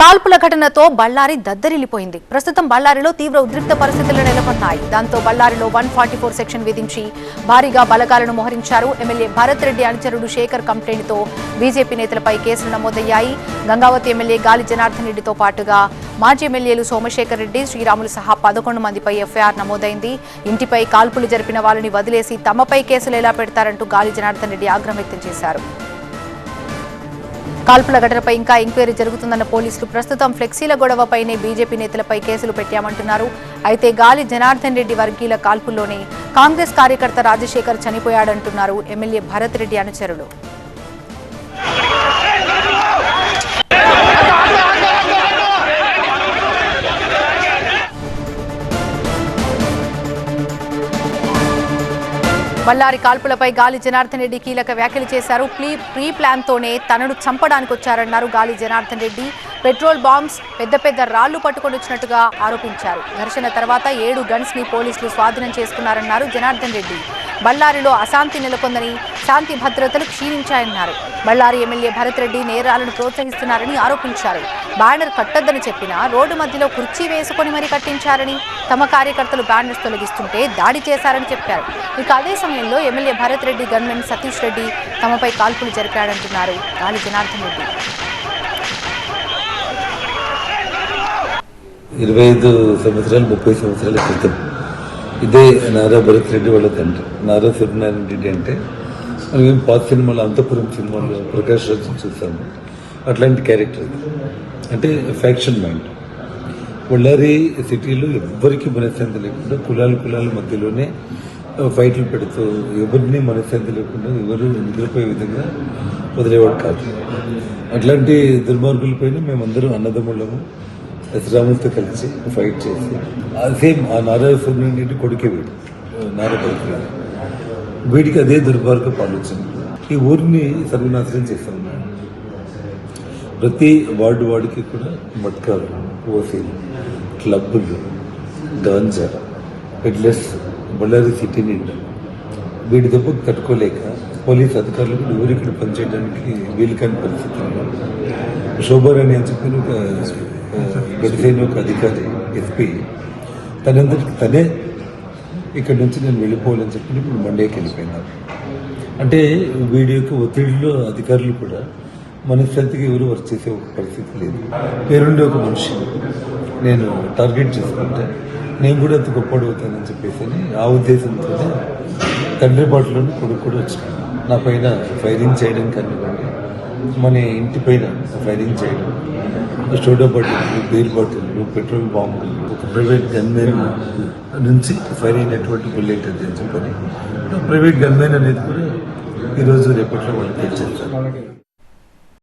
కాల్పుల ఘటనతో బళ్ళారి దద్దరిల్లిపోయింది. ప్రస్తుతం బళ్ళారిలో తీవ్ర ఉద్రిక్త పరిస్థితులు నెలకొన్నాయి. దాంతో బళ్ళారిలో వన్ ఫార్టీ ఫోర్ సెక్షన్ విధించి భారీగా బలగాలను మోహరించారు ఎమ్మెల్యే భరత్ రెడ్డి అనుచరుడు శేఖర్ కంప్లైంట్తో బీజేపీ నేతలపై కేసులు నమోదయ్యాయి. గంగావతి ఎమ్మెల్యే గాలి జనార్దన్ రెడ్డితో పాటుగా మాజీ ఎమ్మెల్యేలు సోమశేఖర్ రెడ్డి శ్రీరాములు సహా పదకొండు మందిపై ఎఫ్ఐఆర్ నమోదైంది. ఇంటిపై కాల్పులు జరిపిన వాళ్ళని వదిలేసి తమపై కేసులు ఎలా పెడతారంటూ గాలి జనార్దన్ రెడ్డి ఆగ్రహం వ్యక్తం చేశారు. కాల్పుల ఘటనపై ఇంకా ఎంక్వైరీ జరుగుతుందన్న పోలీసులు ప్రస్తుతం ఫ్లెక్సీల గొడవపైనే బీజేపీ నేతలపై కేసులు పెట్టామంటున్నారు. అయితే గాలి జనార్దన్ రెడ్డి వర్గీయుల కాల్పుల్లోనే కాంగ్రెస్ కార్యకర్త రాజశేఖర్ చనిపోయాడంటున్నారు. ఎమ్మెల్యే భరత్ రెడ్డి అనుచరులు. బళ్ళారి కాల్పులపై గాలి జనార్దన్ రెడ్డి కీలక వ్యాఖ్యలు చేశారు. ప్రీ ప్రీ ప్లాన్తోనే తనను చంపడానికి వచ్చారన్నారు గాలి జనార్దన్ రెడ్డి. పెట్రోల్ బాంబ్స్ పెద్ద పెద్ద రాళ్ళు పట్టుకొని వచ్చినట్టుగా ఆరోపించారు. ఘర్షణ తర్వాత ఏడు గన్స్ని పోలీసులు స్వాధీనం చేసుకున్నారన్నారు జనార్దన్ రెడ్డి. బళ్ళారిలో అశాంతి నెలకొందని శాంతి భద్రతలు క్షీణించాయన్నారు. బళ్ళారి ఎమ్మెల్యే భరత్ రెడ్డి నేరాలను ప్రోత్సహిస్తున్నారని ఆరోపించారు. బ్యానర్ కట్టొద్దని చెప్పినా రోడ్డు మధ్యలో కుర్చీ వేసుకొని మరీ కట్టించారని తమ కార్యకర్తలు బ్యానర్స్ తొలగిస్తుంటే దాడి చేశారని చెప్పారు. ఇక అదే సమయంలో ఎమ్మెల్యే భరత్ రెడ్డి గన్మెన్ సతీష్ రెడ్డి తమపై కాల్పులు జరిపాడంటున్నారు గాలి జనార్దన్ రెడ్డి. ఇరవై ఐదు సంవత్సరాలు ముప్పై సంవత్సరాల క్రితం. ఇదే నారా భరత్ రెడ్డి వాళ్ళ తండ్రి. నారా సత్యనారాయణ రెడ్డి అంటే మనం పాత సినిమాలో అంతపురం సినిమాలో ప్రకాష్ రాజు చూసాము. అట్లాంటి క్యారెక్టర్ అంటే ఫ్యాక్షన్ మైండ్ బళ్ళారి సిటీలో ఎవ్వరికీ మనశ్శాంతి లేకుండా కులాల కులాల మధ్యలోనే ఫైట్లు పెడుతూ ఎవరిని మనశ్శాంతి లేకుండా ఎవరు నిద్రపోయే విధంగా వదిలేవాడు కాదు. అట్లాంటి దుర్మార్గులపైన మేమందరం అన్నదమ్ముళ్ళము శ్రీరాములతో కలిసి ఫైట్ చేసి సేమ్ ఆ నారాయణ రెడ్డి కొడుకే వీడు నారాయణ వీడికి అదే దుర్మార్గపు ఆలోచన ఈ ఊరిని సర్వనాశనం చేస్తాం ప్రతి వార్డు వాడికి కూడా మట్కాలు ఓసీలు క్లబ్బులు గాంజా పెడ్లర్స్ బళ్ళారి సిటీ నిండా వీటి దెబ్బ తట్టుకోలేక పోలీస్ అధికారులు కూడా ఊరికి పనిచేయడానికి వీలు కాని పరిస్థితి శోభారాణి అని చెప్పిన ఒక గడిసైన ఒక అధికారి ఎస్పీ. తనందరికి తనే ఇక్కడి నుంచి నేను వెళ్ళిపోవాలని చెప్పి ఇప్పుడు మండేకి వెళ్ళిపోయినారు. అంటే వీడి యొక్క ఒత్తిడిలో అధికారులు కూడా మనశ్శాంతికి ఎవరు వర్క్ చేసే ఒక పరిస్థితి లేదు. పేరుండే ఒక మనిషి నేను టార్గెట్ చేసుకుంటే నేను కూడా అంత గొప్పడవుతానని చెప్పేసి ఆ ఉద్దేశంతో తండ్రి బాటలోని కొడుకు కూడా వచ్చినాను నా పైన ఫైరింగ్ చేయడం కానివ్వండి మన ఇంటి పైన ఫైరింగ్ చేయడం. Soda bottle beer bottle petrol బాంబులు ఒక ప్రైవేట్ గన్మెన్ నుంచి ఫైర్ అయినటువంటి బుల్లెట్ అని చెప్పని ప్రైవేట్ గన్మెన్ అనేది కూడా ఈరోజు రేపట్లో వాళ్ళు తెచ్చారు